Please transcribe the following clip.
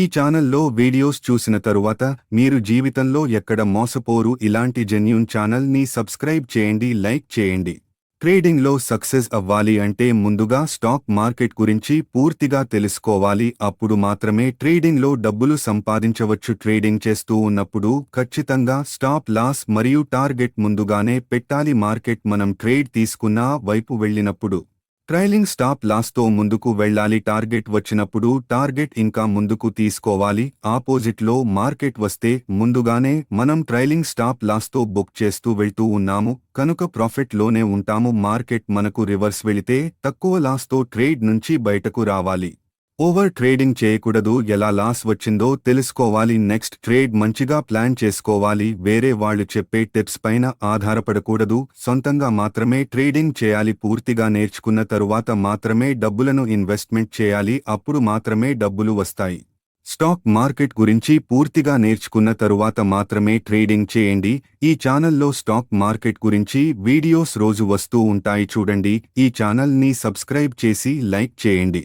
ఈ ఛానల్లో వీడియోస్ చూసిన తరువాత మీరు జీవితంలో ఎక్కడ మోసపోరు ఇలాంటి జెన్యూన్ ఛానల్ని సబ్స్క్రైబ్ చేయండి లైక్ చేయండి. ట్రేడింగ్లో సక్సెస్ అవ్వాలి అంటే ముందుగా స్టాక్ మార్కెట్ గురించి పూర్తిగా తెలుసుకోవాలి. అప్పుడు మాత్రమే ట్రేడింగ్లో డబ్బులు సంపాదించవచ్చు. ట్రేడింగ్ చేస్తూ ఉన్నప్పుడు ఖచ్చితంగా స్టాప్ లాస్ మరియు టార్గెట్ ముందుగానే పెట్టాలి. మార్కెట్ మనం ట్రేడ్ తీసుకున్నా వైపు వెళ్ళినప్పుడు ట్రైలింగ్ స్టాప్ లాస్తో ముందుకు వెళ్ళాలి. టార్గెట్ వచ్చినప్పుడు టార్గెట్ ఇంకా ముందుకు తీసుకోవాలి. ఆపోజిట్లో మార్కెట్ వస్తే ముందుగానే మనం ట్రైలింగ్ స్టాప్ లాస్తో బుక్ చేస్తూ వెళ్తూ ఉన్నాము. కనుక ప్రాఫిట్లోనే ఉంటాము. మార్కెట్ మనకు రివర్స్ వెళితే తక్కువ లాస్తో ట్రేడ్ నుంచి బయటకు రావాలి. ఓవర్ ట్రేడింగ్ చేయకూడదు ఎలా లాస్ వచ్చిందో తెలుసుకోవాలి నెక్స్ట్ ట్రేడ్ మంచిగా ప్లాన్ చేసుకోవాలి వేరే వాళ్ళు చెప్పే టిప్స్ పైన ఆధారపడకూడదు సొంతంగా మాత్రమే ట్రేడింగ్ చేయాలి పూర్తిగా నేర్చుకున్న తరువాత మాత్రమే డబ్బులను ఇన్వెస్ట్మెంట్ చేయాలి అప్పుడు మాత్రమే డబ్బులు వస్తాయి. స్టాక్ మార్కెట్ గురించి పూర్తిగా నేర్చుకున్న తరువాత మాత్రమే ట్రేడింగ్ చేయండి ఈ ఛానల్లో స్టాక్ మార్కెట్ గురించి వీడియోస్ రోజు వస్తూ ఉంటాయి చూడండి ఈ ఛానల్ని సబ్స్క్రైబ్ చేసి లైక్ చేయండి.